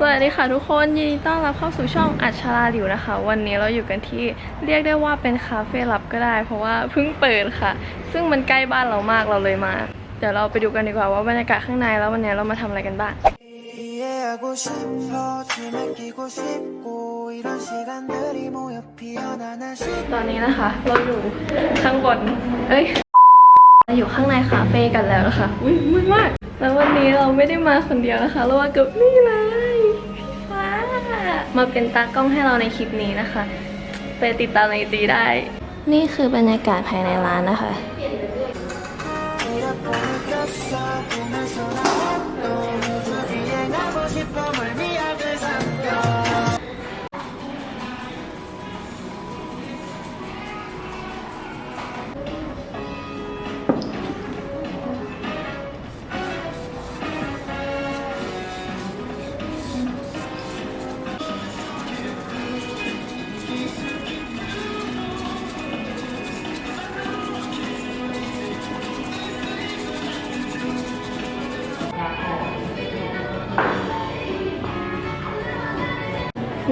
สวัสดีค่ะทุกคนยินดีต้อนรับเข้าสู่ช่องอัชราลิวนะคะ วันนี้เราอยู่กันที่เรียกได้ว่าเป็นคาเฟ่ลับก็ได้ เพราะว่าเพิ่งเปิดค่ะ ซึ่งมันใกล้บ้านเรามากเราเลยมา เดี๋ยวเราไปดูกันดีกว่าว่าบรรยากาศข้างในแล้ววันนี้เรามาทำอะไรกันบ้างตอนนี้นะคะ เราอยู่ข้างบน เอ้ยเราอยู่ข้างในคาเฟ่กันแล้วนะคะ อุ้ยมืดมากแล้ววันนี้เราไม่ได้มาคนเดียวนะคะ เราว่ากับนี่เลย มาเป็นตากล้องให้เราในคลิปนี้นะคะ ไปติดตามในจีได้ นี่คือบรรยากาศภายในร้านนะคะ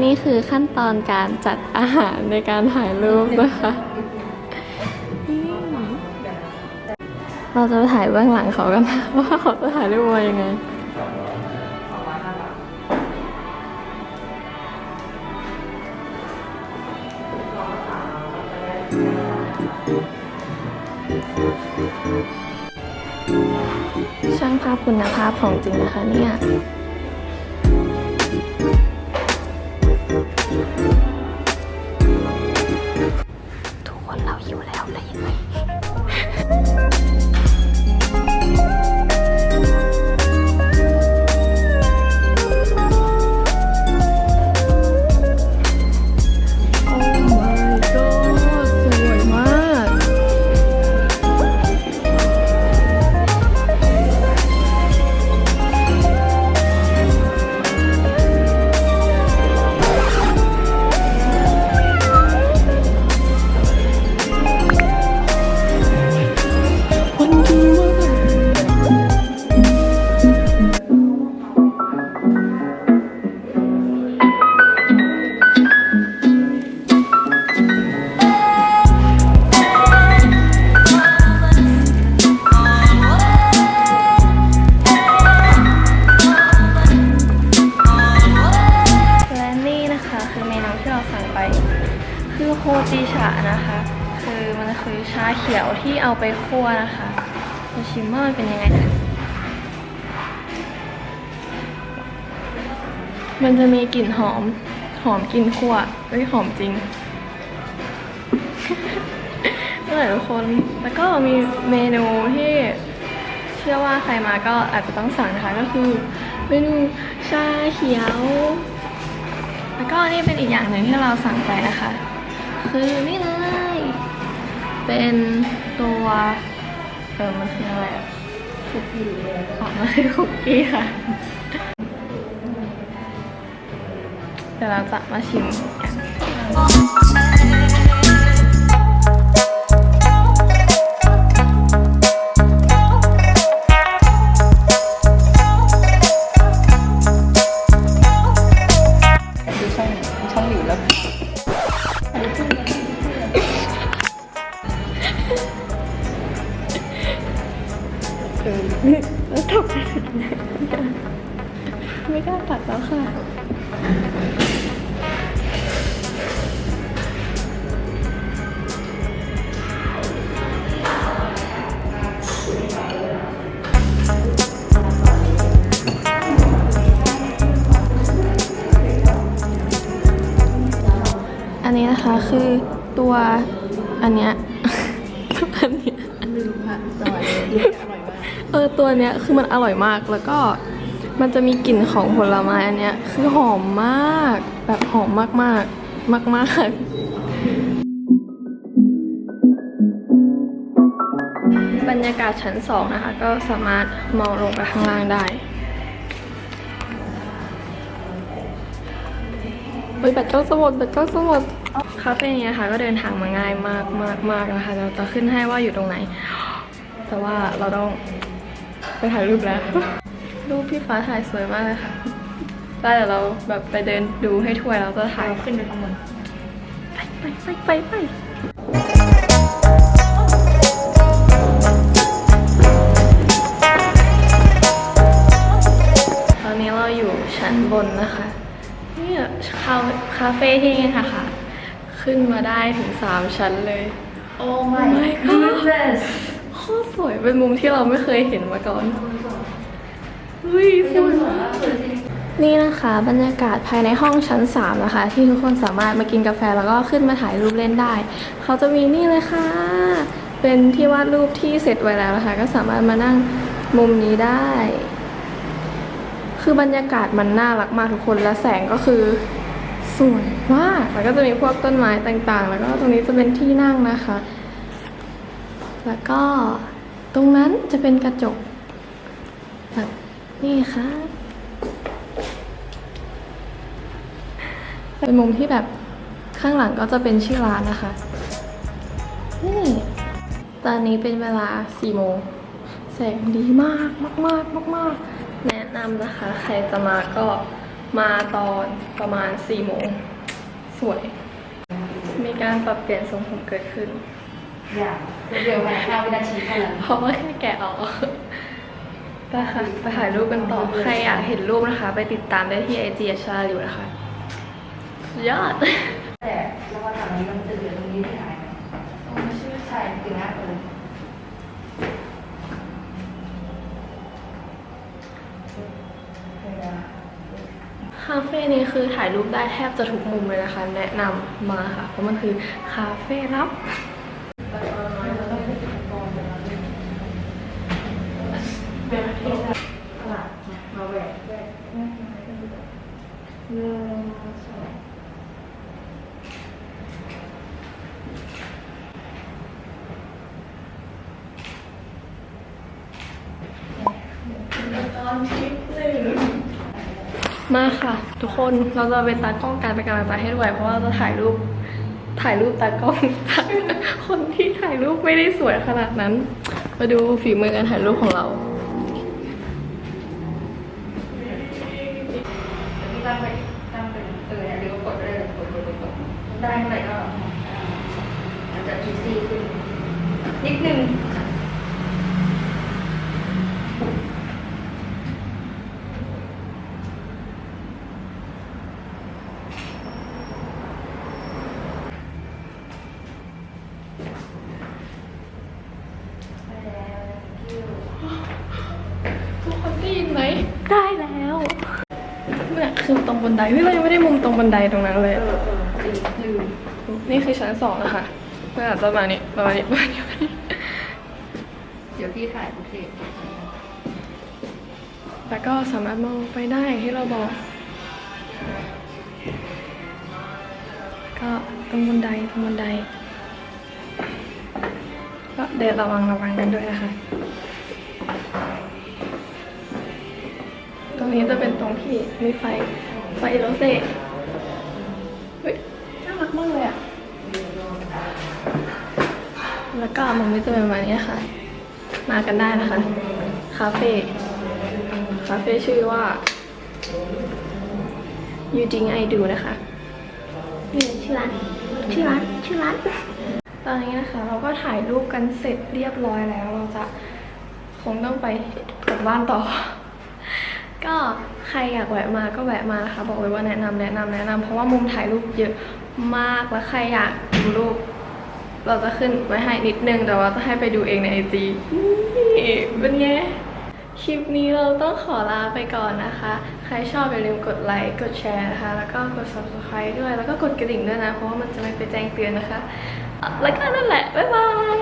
นี่คือขั้นตอนการจัดอาหารในการถ่ายรูปนะคะนี่เราจะไปถ่ายเบื้องหลังเขากันนะว่าเขาจะถ่ายรูปมายังไงช่างภาพคุณภาพของจริงนะคะเนี่ย ทุกคนเราหิวแล้วเลยยังไง โฮจิชะนะคะ คือมันคือชาเขียวที่เอาไปคั่วนะคะจะชิมว่ามันเป็นยังไงนะมันจะมีกลิ่นหอม หอมกลิ่นคั่วเอ้ยหอมจริงนั่นแหละทุกคน แล้วก็มีเมนูที่เชื่อว่าใครมาก็อาจจะต้องสั่งนะคะก็คือเมนูชาเขียว แล้วก็นี่เป็นอีกอย่างหนึ่งที่เราสั่งไปนะคะ คือนี่เลย เป็นตัวเออมันคืออะไรอะคุกกี้อ๋อมันคือคุกกี้ค่ะเดี๋ยวเราจะมาชิมกัน ไปถึงไหนไม่กล้าตัดแล้วค่ะอันนี้นะคะคือตัวอันเนี้ย อันเนี้ย เออตัวเนี้ยคือมันอร่อยมากแล้วก็มันจะมีกลิ่นของผลไม้อันเนี้ยคือหอมมาก แบบหอมมากมากมากมากๆบรรยากาศชั้นสองนะคะ ก็สามารถมองลงไปข้างล่างได้เฮ้ยแบตก็สมดแบตก็สมดคาเฟ่นี้นะคะก็เดินทางมาง่ายมากมากมากนะคะ เราจะขึ้นให้ว่าอยู่ตรงไหน แต่ว่าเราต้อง ไปถ่ายรูปแล้ว รูปพี่ฟ้าถ่ายสวยมากเลยค่ะได้เดี๋ยวเราแบบไปเดินดูให้ทั่วแล้วจะถ่ายขึ้นไปข้างบนไปไปไปไปไปตอนนี้เราอยู่ชั้นบนนะคะนี่คาคาเฟ่ที่นี่ค่ะค่ะ ขึ้นมาได้ถึงสามชั้นเลยโอ้ my my god goodness คตรสวย เป็นมุมที่เราไม่เคยเห็นมาก่อนเฮ้ยสวยมากนี่นะคะบรรยากาศภายในห้องชั้น 3 นะคะ ที่ทุกคนสามารถมากินกาแฟแล้วก็ขึ้นมาถ่ายรูปเล่นได้ เขาจะมีนี่เลยค่ะ เป็นที่วาดรูปที่เสร็จไว้แล้วนะคะ ก็สามารถมานั่งมุมนี้ได้ คือบรรยากาศมันน่ารักมากทุกคนและแสงก็คือสวยมากแล้วก็จะมีพวกต้นไม้ต่างๆ แล้วก็ตรงนี้จะเป็นที่นั่งนะคะ แล้วก็ตรงนั้นจะเป็นกระจกแบบนี่ค่ะเป็นมุมที่แบบข้างหลังก็จะเป็นชื่อร้านนะคะ นี่ ตอนนี้เป็นเวลา4โมงแสงดีมากมากมากมากมากแนะนำนะคะ ใครจะมาก็มาตอนประมาณ4โมงสวย มีการปรับเปลี่ยนทรงผมเกิดขึ้นอ ย่างเร็วๆภายใน5วินาทีเท่านั้นเพราะว่าแค่แกะออกไปค่ะไปถ่ายรูปกันต่อ ใครอยากเห็นรูปนะคะ ไปติดตามได้ที่ไอจีชาลิวนะคะสุดยอดแต่แล้วก็ถามนี้มันจะเหลือตรงนี้ที่หายไหมตรงนี้ชื่อใช่จริงนะเออคาเฟ่นี้คือถ่ายรูปได้แทบจะทุกมุมเลยนะคะ แนะนำมาค่ะ เพราะมันคือคาเฟ่ลับ มาแหวกแหวกหนึ่ง สองมาค่ะ ทุกคนเราจะเป็นตากล้องการเป็นกำลังใจให้ด้วย เพราะว่าจะถ่ายรูปถ่ายรูปตากล้องคนที่ถ่ายรูปไม่ได้สวยขนาดนั้น มาดูฝีมือการถ่ายรูปของเรา ที่ตั้งไปตั้งเป็นเออเนี่ยเดี๋ยวก็กดได้เลยกดกดกดกดได้เท่าไหร่ก็มันจะ easy ขึ้น นิดนึงไปแล้ว thank you ทุกคนได้ยินไหมได้แล้วเนี่ยคือตรงบันไดเฮ้ยเรายังไม่ได้มุมตรงบันไดตรงนั้นเลยเออเออจริงลืมนี่คือชั้นสองนะคะเมื่ออาจจะมานี่ประมาณนี้ประมาณนี้ประมาณนี้ เดี๋ยวพี่ถ่ายโอเคแล้วก็สามารถมองไปได้ที่เราบอก ก็ตรงบันไดตรงบันได ก็เดินระวังระวังกันด้วยนะคะ ตรงนี้จะเป็นตรงที่มีไฟ ไฟโรเซ่เฮ้ย น่ารักมากเลยอะแล้วก็มุมนี้จะเป็นประมาณนี้ค่ะ มากันได้นะคะ คาเฟ่คาเฟ่ชื่อว่า You Think I Do นะคะนี่ชื่อร้านชื่อร้านชื่อร้านตอนนี้นะคะเราก็ถ่ายรูปกันเสร็จเรียบร้อยแล้ว เราจะคงต้องไปกลับบ้านต่อ ก็ใครอยากแวะมาก็แวะมานะคะ บอกเลยว่าแนะนำแนะนำแนะนำเพราะว่ามุมถ่ายรูปเยอะมากแล้วใครอยากดูรูป เราจะขึ้นไว้ให้นิดนึงแต่ว่าจะให้ไปดูเองในไอจีนี่เป็นไงคลิปนี้เราต้องขอลาไปก่อนนะคะ ใครชอบอย่าลืมกดไลค์ กดแชร์นะคะ แล้วก็กด subscribe ด้วย แล้วก็กดกระดิ่งด้วยนะ เพราะว่ามันจะไม่ไปแจ้งเตือนนะคะ แล้วก็นั่นแหละ บ๊ายบาย